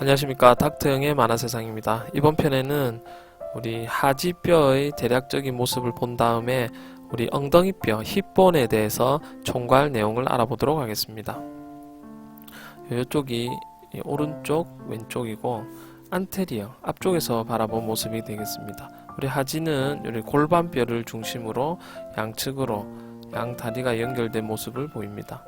안녕하십니까 닥터영의 만화세상입니다. 이번 편에는 우리 하지뼈의 대략적인 모습을 본 다음에 우리 엉덩이뼈 힙본에 대해서 총괄 내용을 알아보도록 하겠습니다. 이쪽이 이 오른쪽 왼쪽이고 안테리어 앞쪽에서 바라본 모습이 되겠습니다. 우리 하지는 우리 골반뼈를 중심으로 양측으로 양 다리가 연결된 모습을 보입니다.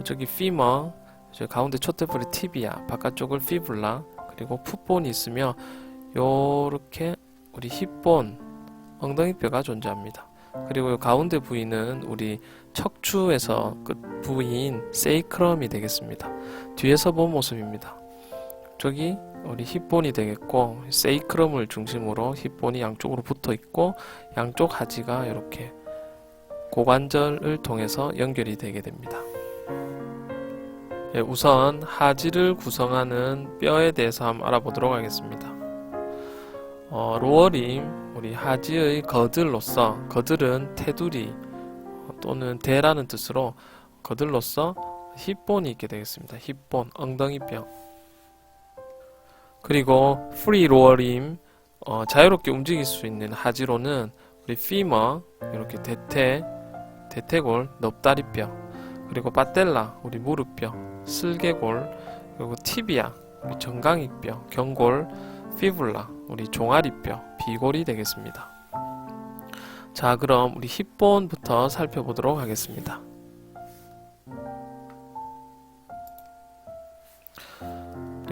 이쪽이 피머 저 가운데 촛대뿔이 티비아, 바깥쪽을 피블라, 그리고 풋본이 있으며 요렇게 우리 힙본, 엉덩이뼈가 존재합니다. 그리고 요 가운데 부위는 우리 척추에서 끝 부위인 세이크럼이 되겠습니다. 뒤에서 본 모습입니다. 저기 우리 힙본이 되겠고 세이크럼을 중심으로 힙본이 양쪽으로 붙어 있고 양쪽 하지가 이렇게 고관절을 통해서 연결이 되게 됩니다. 예, 우선 하지를 구성하는 뼈에 대해서 한번 알아보도록 하겠습니다. 어, 로어림, 우리 하지의 거들로서 거들은 테두리 어, 또는 대라는 뜻으로 거들로서 힙본이 있게 되겠습니다. 힙본, 엉덩이뼈. 그리고 프리 로어림, 어, 자유롭게 움직일 수 있는 하지로는 우리 피머, 이렇게 대퇴, 대퇴골, 넙다리뼈, 그리고 빠텔라, 우리 무릎뼈, 슬개골, 그리고 티비아, 우리 정강이뼈, 경골, 피블라, 우리 종아리뼈, 비골이 되겠습니다. 자, 그럼 우리 힙본부터 살펴보도록 하겠습니다.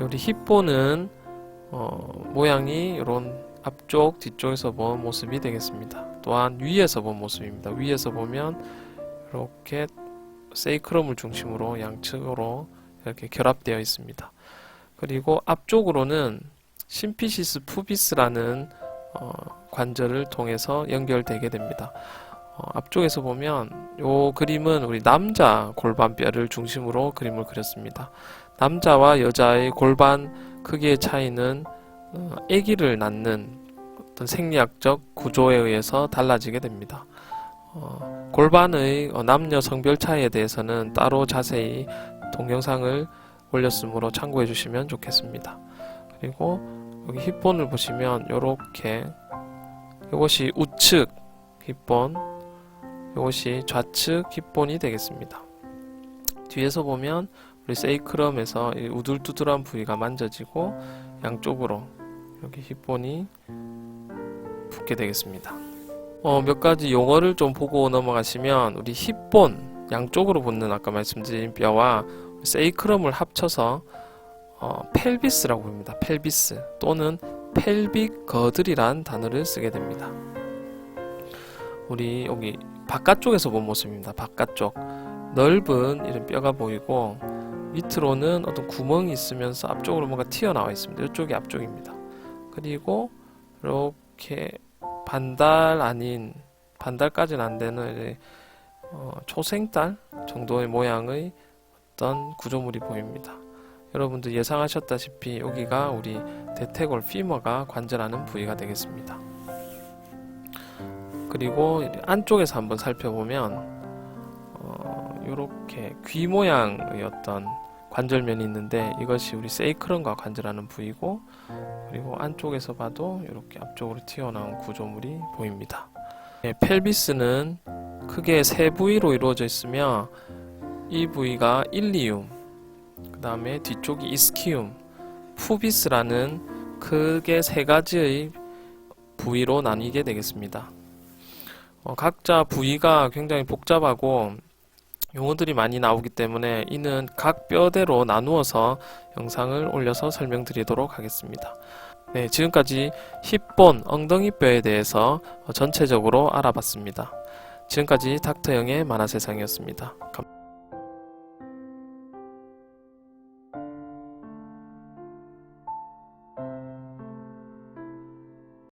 우리 힙본은 어, 모양이 이런 앞쪽, 뒤쪽에서 본 모습이 되겠습니다. 또한 위에서 본 모습입니다. 위에서 보면 이렇게 세이크럼을 중심으로 양측으로 이렇게 결합되어 있습니다. 그리고 앞쪽으로는 심피시스 푸비스라는 어, 관절을 통해서 연결되게 됩니다. 어, 앞쪽에서 보면 이 그림은 우리 남자 골반뼈를 중심으로 그림을 그렸습니다. 남자와 여자의 골반 크기의 차이는 어, 아기를 낳는 어떤 생리학적 구조에 의해서 달라지게 됩니다. 어, 골반의 어, 남녀 성별 차이에 대해서는 따로 자세히 동영상을 올렸으므로 참고해 주시면 좋겠습니다. 그리고 여기 힙본을 보시면 이렇게 이것이 우측 힙본, 이것이 좌측 힙본이 되겠습니다. 뒤에서 보면 우리 세이크럼에서 이 우둘두둘한 부위가 만져지고 양쪽으로 여기 힙본이 붙게 되겠습니다. 어, 몇 가지 용어를 좀 보고 넘어가시면 우리 힙본 양쪽으로 붙는 아까 말씀드린 뼈와 세이크럼을 합쳐서 어, 펠비스라고 부릅니다. 펠비스 또는 펠빅 거들이란 단어를 쓰게 됩니다. 우리 여기 바깥쪽에서 본 모습입니다. 바깥쪽 넓은 이런 뼈가 보이고 밑으로는 어떤 구멍이 있으면서 앞쪽으로 뭔가 튀어나와 있습니다. 이쪽이 앞쪽입니다. 그리고 이렇게 반달 아닌 반달까지는 안 되는 어, 초생달 정도의 모양의 어떤 구조물이 보입니다. 여러분들 예상하셨다시피 여기가 우리 대퇴골 피머가 관절하는 부위가 되겠습니다. 그리고 안쪽에서 한번 살펴보면 어, 이렇게 귀 모양의 어떤 관절면이 있는데 이것이 우리 세이크런과 관절하는 부위고 그리고 안쪽에서 봐도 이렇게 앞쪽으로 튀어나온 구조물이 보입니다. 네, 펠비스는 크게 세 부위로 이루어져 있으며 이 부위가 일리움, 그 다음에 뒤쪽이 이스키움, 푸비스라는 크게 세 가지의 부위로 나뉘게 되겠습니다. 어, 각자 부위가 굉장히 복잡하고 용어들이 많이 나오기 때문에 이는 각 뼈대로 나누어서 영상을 올려서 설명드리도록 하겠습니다. 네, 지금까지 힙본, 엉덩이뼈에 대해서 전체적으로 알아봤습니다. 지금까지 닥터영의 만화세상이었습니다.